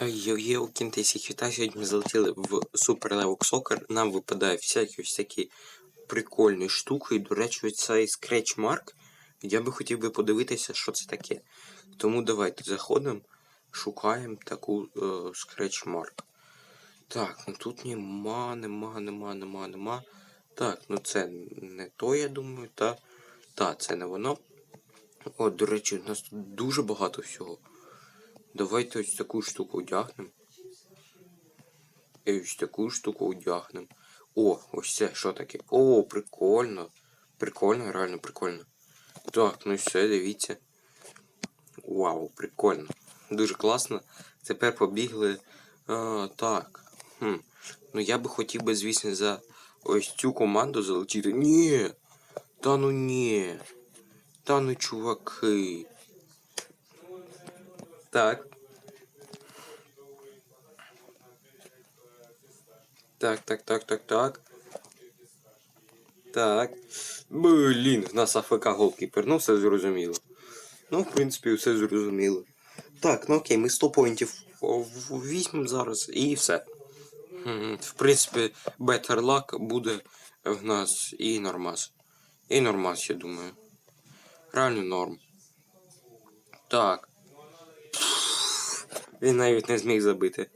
Йо-йо, кінти всіх вітаю. Сьогодні ми залетіли в Super Level Soccer. Нам випадає всякі ось такі прикольні штуки. І, до речі, ось цей Scratch Mark. Я би хотів би подивитися, що це таке. Тому давайте заходимо, шукаємо таку е, Scratch Mark. Так, ну тут нема, нема, нема, нема, нема. Так, ну це не то, я думаю, та. Та, це не воно. О, до речі, у нас тут дуже багато всього. Давайте ось таку штуку одягнемо. І ось таку штуку одягнемо. О, ось це що таке? О, прикольно. Прикольно, реально прикольно. Так, ну все, дивіться. Вау, прикольно. Дуже класно. Тепер побігли. А, так. Хм. Ну я би хотів би, звісно, за ось цю команду залетіти. Ні. Та ну ні. Та ну чуваки. Так. Так, так, так, так, так. Так. Блін, в нас АФК голкіпер, ну все зрозуміло. Ну, в принципі, все зрозуміло. Так, ну окей, ми 100 поінтів візьмемо зараз і все. В принципі, Better Luck буде в нас і нормас. І нормас, я думаю. Реально норм. Так. Він навіть не зміг забити.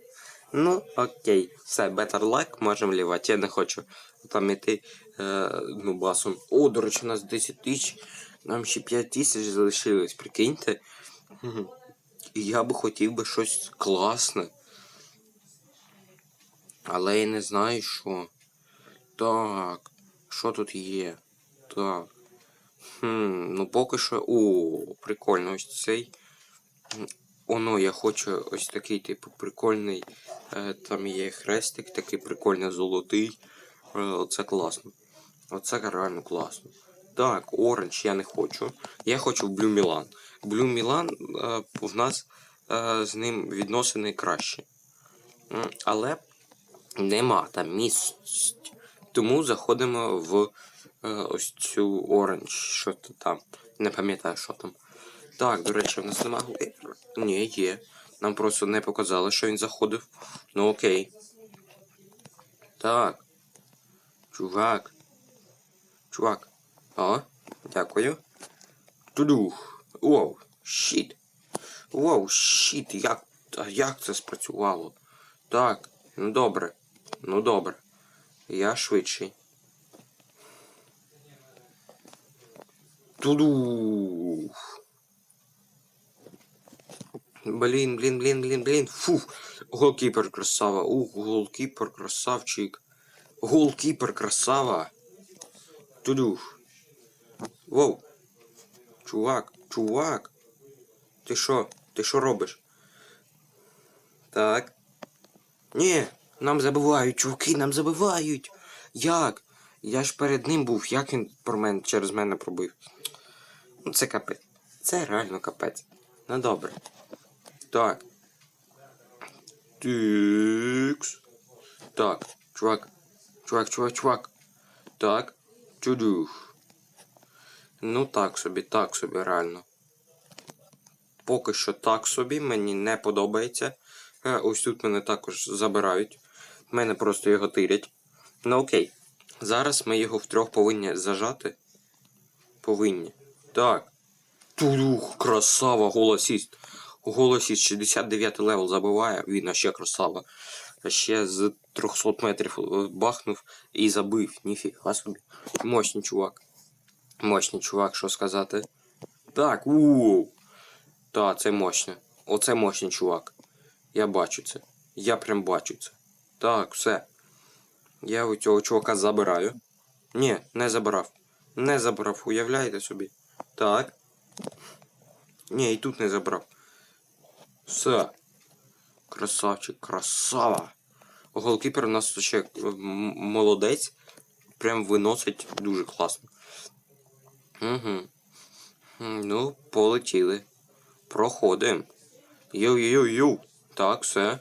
Ну, окей, все, better luck, можемо лівати. Я не хочу там іти е, ну, басом. О, до речі, у нас 10 тисяч, нам ще 5 тисяч залишилось, прикиньте. І я би хотів би щось класне. Але я не знаю що. Так, що тут є? Так. Хм, ну поки що. О, прикольно ось цей. Оно, я хочу ось такий, типу, прикольний. Е, там є хрестик, такий прикольний золотий. Е, оце класно. Оце реально класно. Так, оранж я не хочу. Я хочу Milan. Blue Milan е, в нас е, з ним відносини кращі. Але нема там місць. Тому заходимо в ось цю оранж. Що то там. Не пам'ятаю, що там. Так, до речі, в нас нема голкіпера. Ні, є. Нам просто не показали, що він заходив. Ну окей. Так. Чувак. Чувак. О, дякую. Тудух. Воу, щіт. Воу, щіт. Як, як це спрацювало? Так, ну добре. Ну добре. Я швидший. Тудух. Блін, блін, блін, блін, блін. Фу. Голкіпер красава. Ух, голкіпер красавчик. Голкіпер красава. Тудух. Воу. Чувак, чувак. Ти що? Ти що робиш? Так. Ні, нам забивають, чуваки, нам забивають. Як? Я ж перед ним був, як він про мене через мене пробив. Ну це капець. Це реально капець. Ну добре. Так. Тикс. Так, чувак. Чувак, чувак, чувак. Так. Чудух. Ну так собі, так собі, реально. Поки що так собі, мені не подобається. Е, Ось тут мене також забирають. Мене просто його тирять. Ну окей. Зараз ми його втрьох повинні зажати. Повинні. Так. Тудух, красава, голосіст. Голосіст 69 левел забиває, він ще красава. Ще з 300 метрів е, бахнув і забив. Ніфіга собі. Мощний чувак. Мощний чувак, що сказати. Так, ууу. Та, це мощно. Оце мощний чувак. Я бачу це. Я прям бачу це. Так, все. Я у цього чувака забираю. Ні, не забрав. Не забрав, уявляєте собі. Так. Ні, і тут не забрав. Все. Красавчик, красава. Голкіпер у нас ще е, молодець. Прям виносить дуже класно. Угу. Ну, полетіли. Проходимо. Йоу-йоу-йоу. Так, все.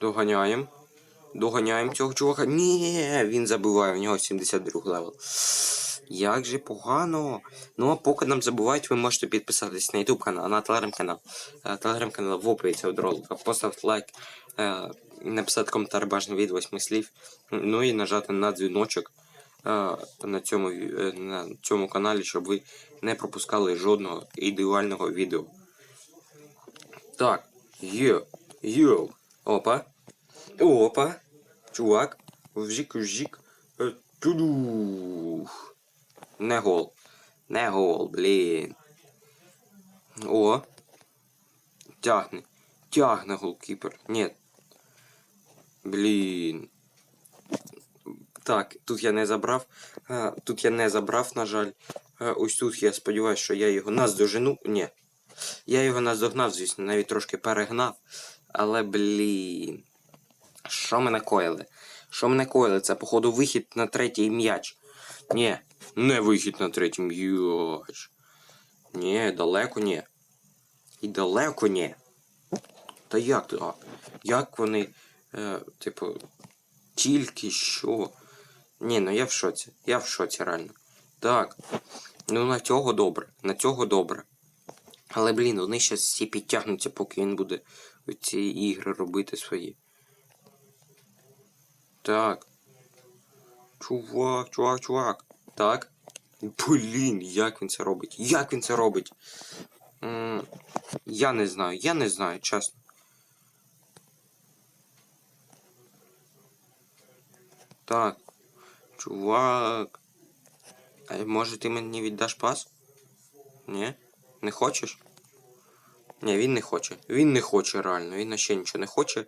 Доганяємо. Доганяємо цього чувака. Ні, він забиває, в нього 72 левел. Як же погано. Ну а поки нам забувають, ви можете підписатись на YouTube канал, на телеграм-канал. Телеграм-канал в описі від ролика. Поставити лайк, е, написати коментар бажаний від восьми слів. Ну і нажати на дзвіночок е, на цьому, е, на цьому каналі, щоб ви не пропускали жодного ідеального відео. Так, йо, йо, опа, опа, чувак, вжик, вжик, е, тудух. Не гол, не гол, блін. О, тягне, тягне голкіпер, ні. Блін. Так, тут я не забрав. Тут я не забрав, на жаль. Ось тут я сподіваюся, що я його наздожену. Ні. Я його наздогнав, звісно, навіть трошки перегнав. Але, блін. Що ми накоїли? Що ми накоїли? Це, походу, вихід на третій м'яч. Ні, не вихід на третій м'яч. Ні, далеко ні. І далеко ні. Та як так? Як вони, е, типу, тільки що. Ні, ну я в шоці. Я в шоці реально. Так. Ну на цього добре. На цього добре. Але, блін, вони ще всі підтягнуться, поки він буде ці ігри робити свої. Так. Чувак, чувак, чувак. Так. Блін, як він це робить? Як він це робить? Я не знаю, я не знаю, чесно. Так. Чувак. А може ти мені віддаш пас? Ні? Не хочеш? Ні, він не хоче. Він не хоче реально, він ще нічого не хоче.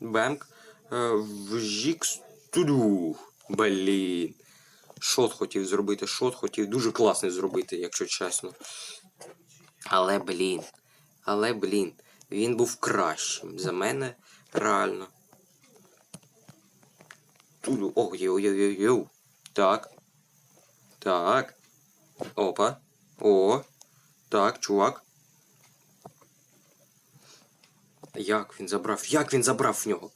Бемк. Е, Вжікс. Туду. Блін. Шот хотів зробити, шот хотів дуже класний зробити, якщо чесно. Але, блін. Але, блін. Він був кращим за мене реально. Туду. Ох, йоу йоу йоу йоу Так. Так. Опа. О. Так, чувак. Як він забрав? Як він забрав в нього?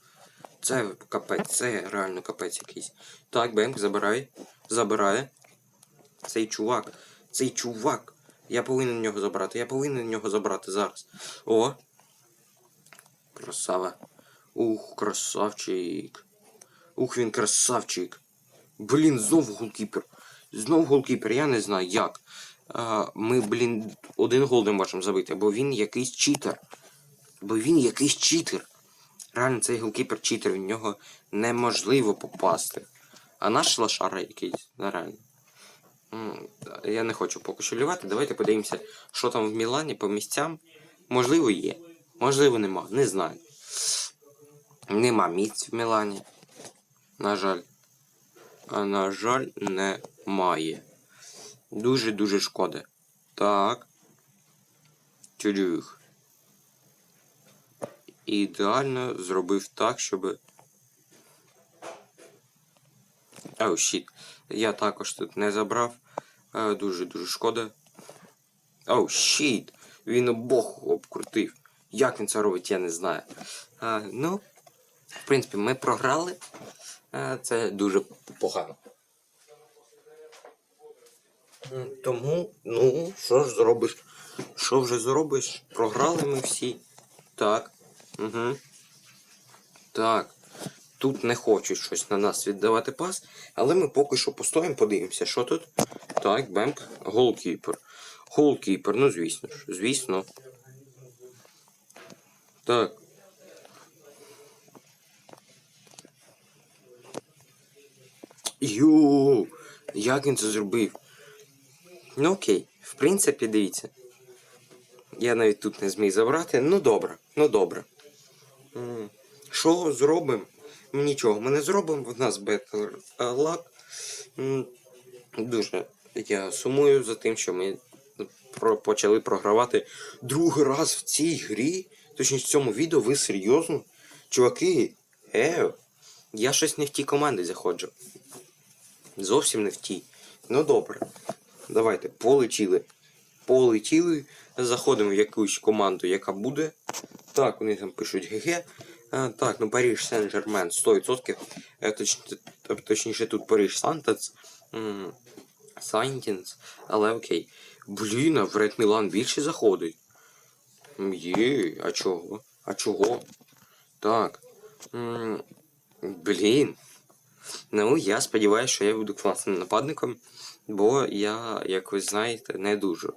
Це капець, це реально капець якийсь. Так, Бенк, забирай. Забирає. Цей чувак. Цей чувак. Я повинен нього забрати. Я повинен нього забрати зараз. О. Красава. Ух, красавчик. Ух, він красавчик. Блін, знов голкіпер. Знов голкіпер, я не знаю як. А, ми, блін, один гол не можемо забити, бо він якийсь читер. Бо він якийсь читер. Реально, цей голкіпер читер, в нього неможливо попасти. А наш лошара якийсь, ну, реально. Я не хочу поки що лівати. Давайте подивимося, що там в Мілані по місцям. Можливо, є. Можливо, нема. Не знаю. Нема місць в Мілані. На жаль. А на жаль, немає. Дуже-дуже шкода. Так. Тюдюх. Ідеально зробив так, щоб. Оу, щіт. Я також тут не забрав. Е, Дуже-дуже шкода. Оу, щіт. Він обох обкрутив. Як він це робить, я не знаю. А, ну, в принципі, ми програли. Е, Це дуже погано. Тому, ну, що ж зробиш? Що вже зробиш? Програли ми всі. Так. Угу. Так. Тут не хочуть щось на нас віддавати пас, але ми поки що постоїмо, подивимося, що тут. Так, бемк, голкіпер. Голкіпер, ну звісно ж, звісно. Так. Йоу, як він це зробив? Ну окей, в принципі, дивіться. Я навіть тут не зміг забрати. Ну добре, ну добре. Що зробимо? Нічого, ми не зробимо. В нас лак. М, Дуже я сумую за тим, що ми почали програвати другий раз в цій грі. Точніше, в цьому відео ви серйозно? Чуваки, е, я щось не в ті команди заходжу. Зовсім не в ті. Ну добре. Давайте, полетіли. Полетіли. Заходимо в якусь команду, яка буде. Так, вони там пишуть ГГ. А, так, ну Париж Сен-Жермен 100%. Е, точ, точніше тут Париж Сантенс. Сантенс. Але окей. Блін, а в Ред Мілан більше заходить. Є, а чого? А чого? Так. Блін. Ну, я сподіваюся, що я буду класним нападником, бо я, як ви знаєте, не дуже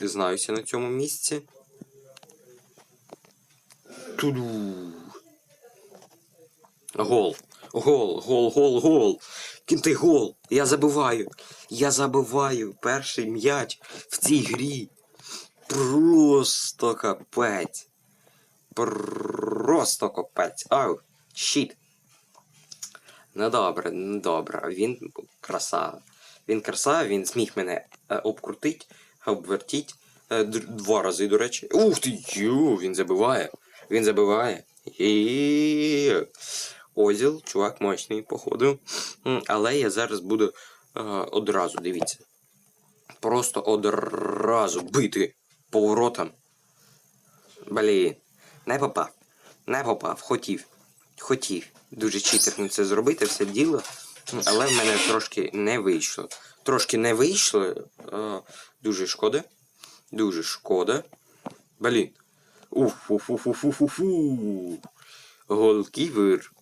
знаюся на цьому місці. Туду. Гол. Гол, гол, гол, гол. Кінти гол. Я забиваю. Я забиваю перший м'яч в цій грі. Просто капець. Просто капець. Ау, щит. Ну добре, ну. Він красава. Він красава, він зміг мене е, обкрутить, обвертіть. Е, два рази, до речі. Ух ти, ю, він забиває. Він забиває. Озіл, чувак мощний, походу. Але я зараз буду е, одразу, дивіться. Просто одразу бити поворотом. Блін. Не попав. Не попав. Хотів. Хотів. Дуже читерно це зробити, все діло. Але в мене трошки не вийшло. Трошки не вийшло. Е, дуже шкода. Дуже шкода. Блін. уф уф уф уф уф уф Голківер.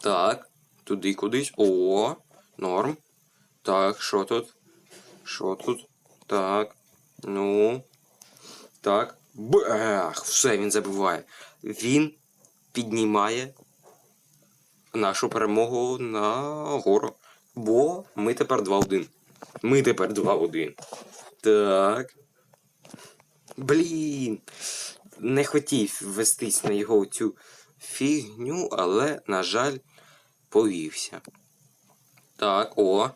Так. Туди кудись. О, норм. Так, що тут? Що тут? Так. Ну. Так. Бах! Все, він забиває. Він піднімає нашу перемогу на гору. Бо ми тепер 2-1. Ми тепер 2-1. Так. Блін. Не хотів вестись на його цю фігню, але, на жаль, повівся. Так, о.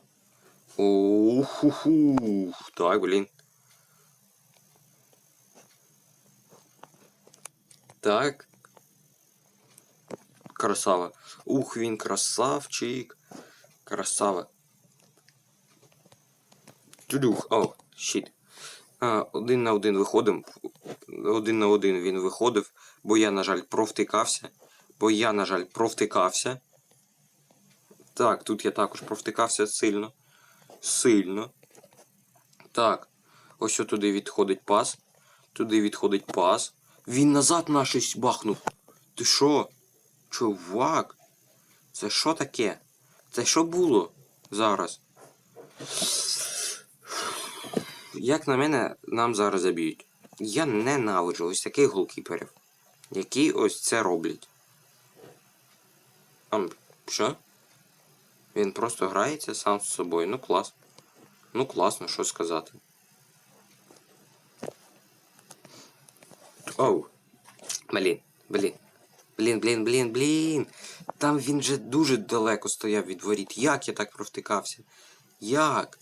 Уху. Так, блін. Так. Красава. Ух, він красавчик. Красава. Тюдюх. О, щит. Один на один виходимо. Один на один він виходив, бо я, на жаль, провтикався. Бо я, на жаль, провтикався. Так, тут я також провтикався сильно. Сильно. Так. Ось туди відходить пас. Туди відходить пас. Він назад на щось бахнув. Ти що? Чувак? Це що таке? Це що було зараз? Як на мене, нам зараз заб'ють. Я ненавиджу ось таких голкіперів, які ось це роблять. Ам, що? Він просто грається сам з собою. Ну клас. Ну класно, що сказати. Оу. Блін, блін. Блін, блін, блін, блін. Там він же дуже далеко стояв від воріт. Як я так провтикався? Як?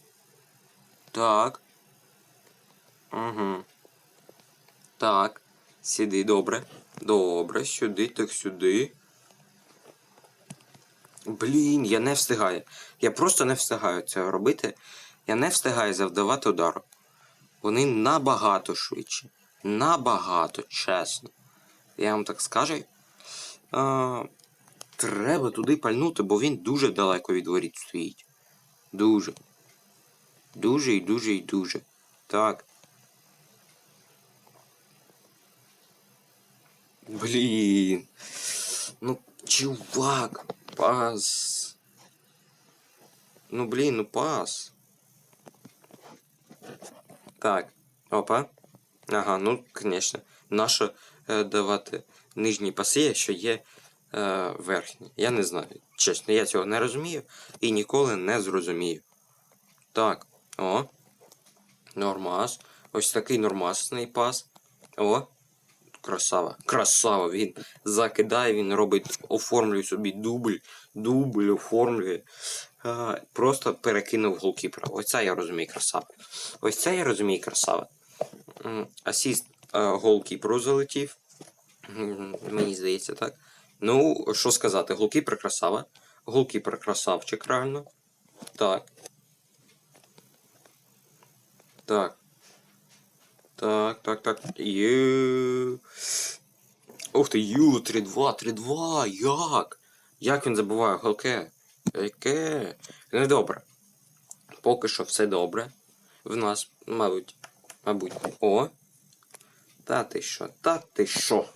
Так. Угу. Так. Сиди, добре. Добре, сюди, так сюди. Блін, я не встигаю. Я просто не встигаю це робити. Я не встигаю завдавати удару. Вони набагато швидше. Набагато, чесно. Я вам так скажу. А, треба туди пальнути, бо він дуже далеко від воріт стоїть. Дуже. Дуже і дуже і дуже. Так. Блін. Ну, чувак, пас. Ну, блін, ну пас. Так. Опа. Ага, ну, звісно. Нащо е, давати нижні паси, якщо є е, верхні? Я не знаю. Чесно, я цього не розумію і ніколи не зрозумію. Так. О. Нормас. Ось такий нормасний пас. О. Красава. Красава. Він закидає, він робить, оформлює собі дубль, дубль оформлює. А, просто перекинув голкіпера. Ось це я розумію красава. Ось це я розумію красава. Асіст а, голкіперу залетів. Мені здається, так. Ну, що сказати, голкіпер красава. Голкіпер красавчик, реально. Так. Так. Так, так, так. Є. Ух ти, ю, 3-2, 3-2, як? Як він забуває голке? Яке? Недобре. Поки що все добре. В нас, мабуть, мабуть. О. Та ти що? Та ти що?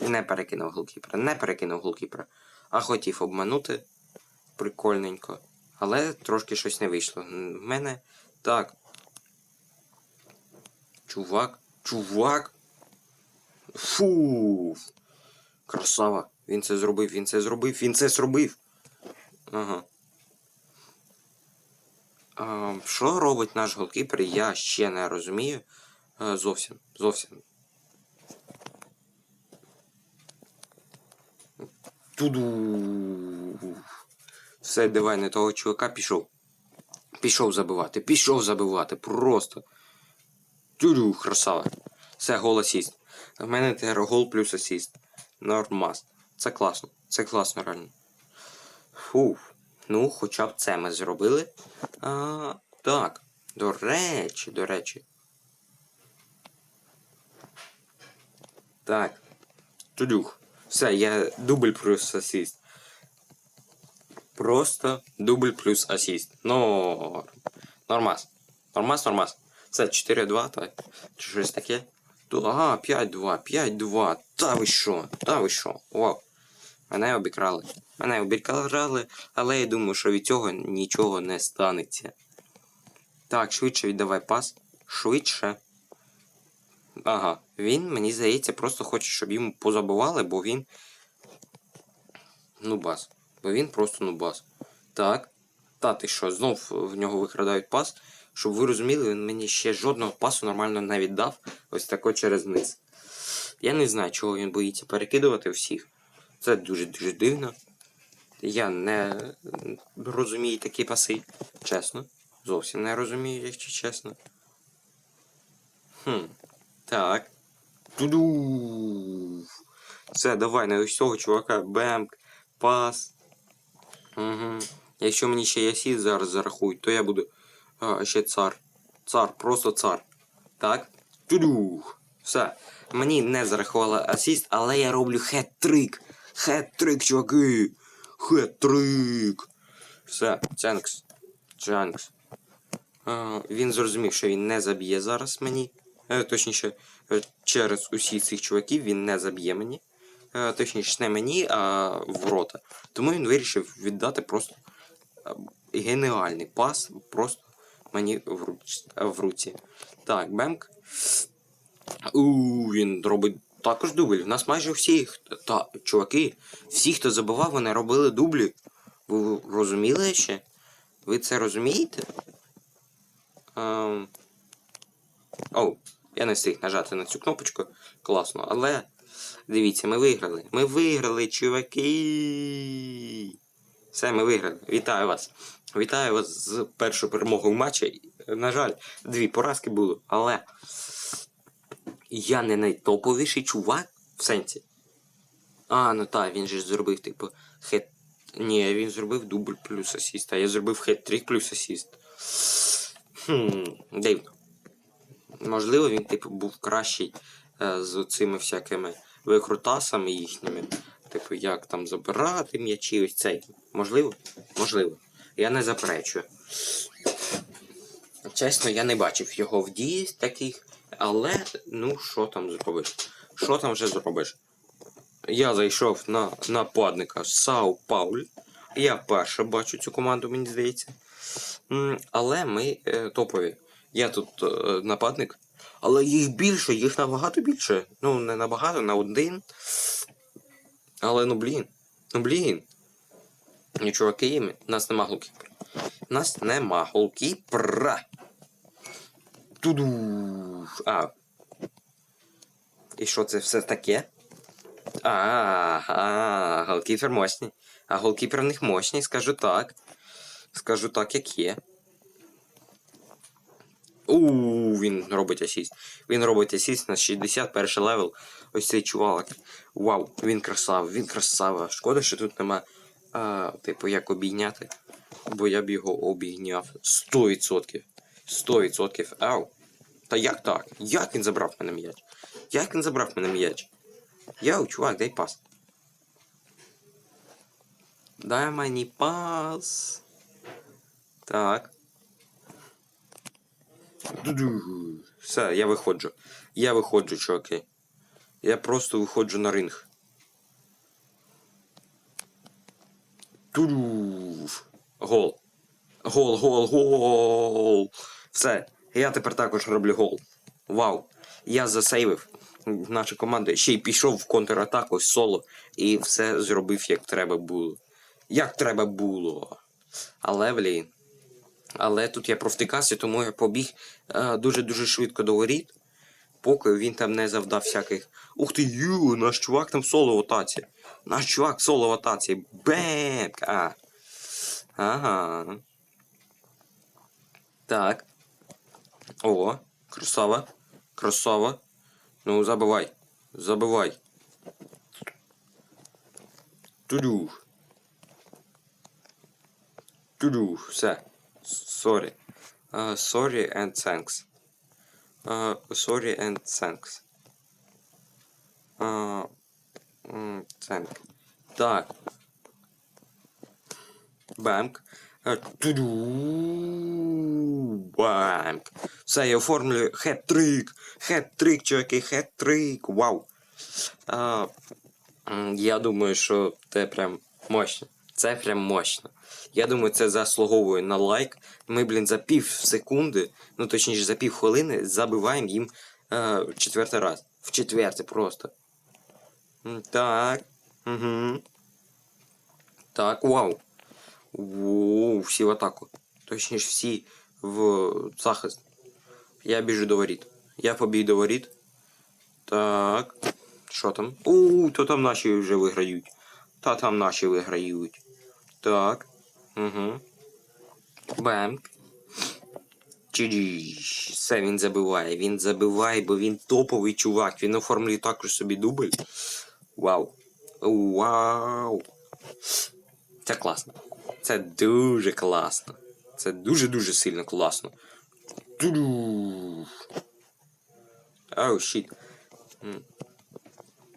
Не перекинув голкіпера, не перекинув голкіпера. А хотів обманути. Прикольненько. Але трошки щось не вийшло. В мене так. Чувак, чувак. Фу. Красава. Він це зробив, він це зробив, він це зробив. Ага. А, що робить наш голкіпер, я ще не розумію. А, зовсім, зовсім. Туду. Все, давай не того чувака пішов. Пішов забивати, пішов забивати, просто. Тюрю, красава. Все, гол асіст. В мене тепер гол плюс асіст. Нормас. Це класно. Це класно реально. Фух. Ну, хоча б це ми зробили. А, так. До речі, до речі. Так. Тудюх. Все, я дубль плюс асіст. Просто дубль плюс асіст. Норм. Нормас. Нормас, нормас. Це 4-2, так? Чи щось таке? Ага, 5-2, 5-2. Та ви що? Та ви що? Вау. Мене обікрали. Мене обікрали, але я думаю, що від цього нічого не станеться. Так, швидше віддавай пас. Швидше. Ага, він, мені здається, просто хоче, щоб йому позабували, бо він. Нубас. Бо він просто нубас. Так. Та ти що, знов в нього викрадають пас. Щоб ви розуміли, він мені ще жодного пасу нормально не віддав. Ось тако через низ. Я не знаю, чого він боїться перекидувати всіх. Це дуже-дуже дивно. Я не розумію такі паси. Чесно. Зовсім не розумію, якщо чесно. Хм. Так. Туду. Все, давай, на ось цього чувака. Бемк. Пас. Угу. Якщо мені ще ясі зараз зарахують, то я буду. А, ще цар. Цар, просто цар. Так. Туду. Все. Мені не зарахували асіст, але я роблю хет-трик. Хет-трик, чуваки. Хет-трик. Все, Ченкс. Ченкс. Він зрозумів, що він не заб'є зараз мені. Е, точніше, е, через усіх цих чуваків він не заб'є мені. Е, точніше, не мені, а в рота. Тому він вирішив віддати просто геніальний пас, просто мені в, руці. Так, Бемк. У, він робить також дубль. У нас майже всі та, чуваки, всі, хто забивав, вони робили дублі. Ви розуміли ще? Ви це розумієте? Ем... Оу, я не встиг нажати на цю кнопочку. Класно, але дивіться, ми виграли. Ми виграли, чуваки. Все, ми виграли. Вітаю вас. Вітаю вас з першою перемогою в матчі. На жаль, дві поразки було, але я не найтоповіший чувак в сенсі. А, ну так, він же зробив, типу, хет. Ні, він зробив дубль плюс асіст, а я зробив хет-трик плюс асіст. Хм, дивно. Можливо, він, типу, був кращий е, з цими всякими викрутасами їхніми. Типу, як там забирати м'ячі, ось цей. Можливо? Можливо. Я не заперечую. Чесно, я не бачив його в дії таких, але ну що там зробиш? Що там вже зробиш? Я зайшов на нападника Сау Пауль. Я перше бачу цю команду, мені здається. Але ми е, топові. Я тут е, нападник. Але їх більше, їх набагато більше. Ну, не набагато, на один. Але ну блін. Ну блін. І чуваки, нас нема голкіпера. Нас нема голкіпера. Туду. А. І що це все таке? А, а, голкіпер мощний. А голкіпер в них мощний, скажу так. Скажу так, як є. У, він робить асіст. Він робить асіст на 61 левел. Ось цей чувак. Вау, він красава, він красава. Шкода, що тут нема, а, типу, як обійняти. Бо я б його обійняв 100%. 100%. Ау. Та як так? Як він забрав мене м'яч? Як він забрав мене м'яч? Йоу, чувак, дай пас. Дай мені пас. Так. Все, я виходжу. Я виходжу, чуваки. Я просто виходжу на ринг. Гол. Гол, гол, гол. Все. Я тепер також роблю гол. Вау. Я засейвив нашу команду. Ще й пішов в контратаку соло і все зробив як треба було. Як треба було. Але, блін. Але тут я провтикався, тому я побіг е, дуже-дуже швидко до воріт, поки він там не завдав всяких. Ух ти, ю, наш чувак там соло в атаці. Наш чувак соло в атаці. Бемк! А. Ага. Так. О, красава. Красава. Ну, забивай. Забивай. Туду. Туду. Все. Sorry. Uh, sorry and thanks. Uh, sorry and thanks. Uh, mm, thank. Так. Е, Туду. Бамк. Все, я оформлюю хет-трик. Хет-трик, чуваки, хет-трик. Вау. М, я думаю, що це прям мощно. Це прям мощно. Я думаю, це заслуговує на лайк. Ми, блін, за пів секунди, ну точніше за пів хвилини, забиваємо їм е, четвертий раз. В четвертий просто. Так. Угу. Так, вау. Воу, всі в атаку. Точніше, всі в захист. Я біжу до воріт. Я побіг до воріт. Так. Що там? У, то там наші вже виграють. Та там наші виграють. Так. Угу. Бемк. Все, він забиває. Він забиває, бо він топовий чувак. Він оформлює також собі дубль. Вау. Вау. Це класно. Це дуже класно. Це дуже-дуже сильно класно. Оу, щит.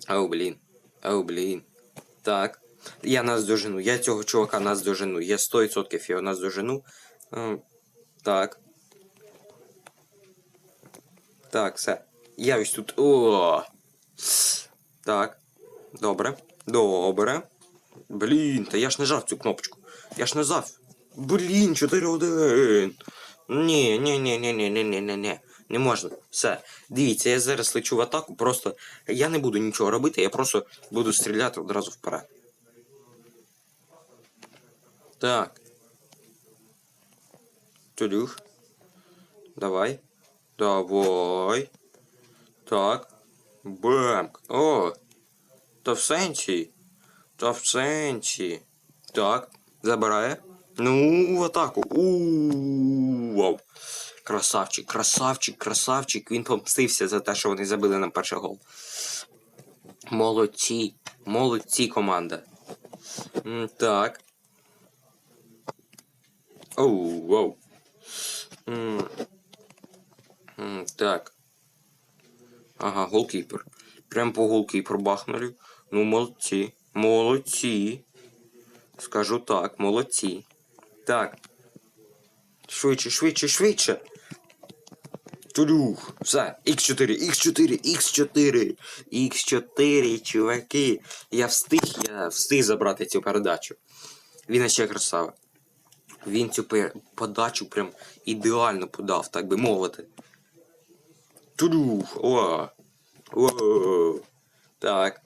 Оу, блін. Оу, блін. Так. Я нас дожену. Я цього чувака нас дожену. Я 100% його нас дожену. Ем, Так. Так, все. Я ось тут. О! Так. Добре. Добре. Блін, та я ж нажав цю кнопочку. Я ж нажав. Блін, 4-1. Ні, ні, ні, ні, ні, ні, ні, ні, ні. Не можна. Все. Дивіться, я зараз лечу в атаку, просто я не буду нічого робити, я просто буду стріляти одразу вперед. Так. Тюдюх. Давай. Давай. Так. Бемк. О. Та в сенсі. Та в сенсі. Так. Забирає. Ну, в атаку. У Вау. Красавчик, красавчик, красавчик. Він помстився за те, що вони забили нам перший гол. Молодці. Молодці команда. Так. Оу, вау. Так. Ага, голкіпер. Прям по голкіпер бахнули. Ну, молодці. Молодці. Скажу так, молодці. Так. Швидше, швидше, швидше. Тулюх. Все. Х4, Х4, Х4. Х4, чуваки. Я встиг, я встиг забрати цю передачу. Він ще красава. Він цю подачу прям ідеально подав, так би мовити. Тулюх. О. О. Так.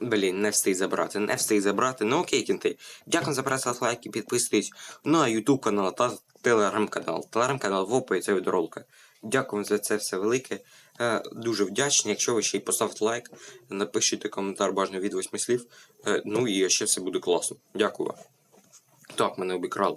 Блін, не встиг забрати, не встиг забрати. Ну окей, кінти. Дякую за перегляд, лайки, підписуйтесь на YouTube канал та телеграм канал. Телеграм канал в описі цього відеоролика. Дякую за це все велике. Е, дуже вдячний. Якщо ви ще й поставите лайк, напишіть коментар бажано від восьми слів. Е, ну і ще все буде класно. Дякую вам. Так, мене обікрали.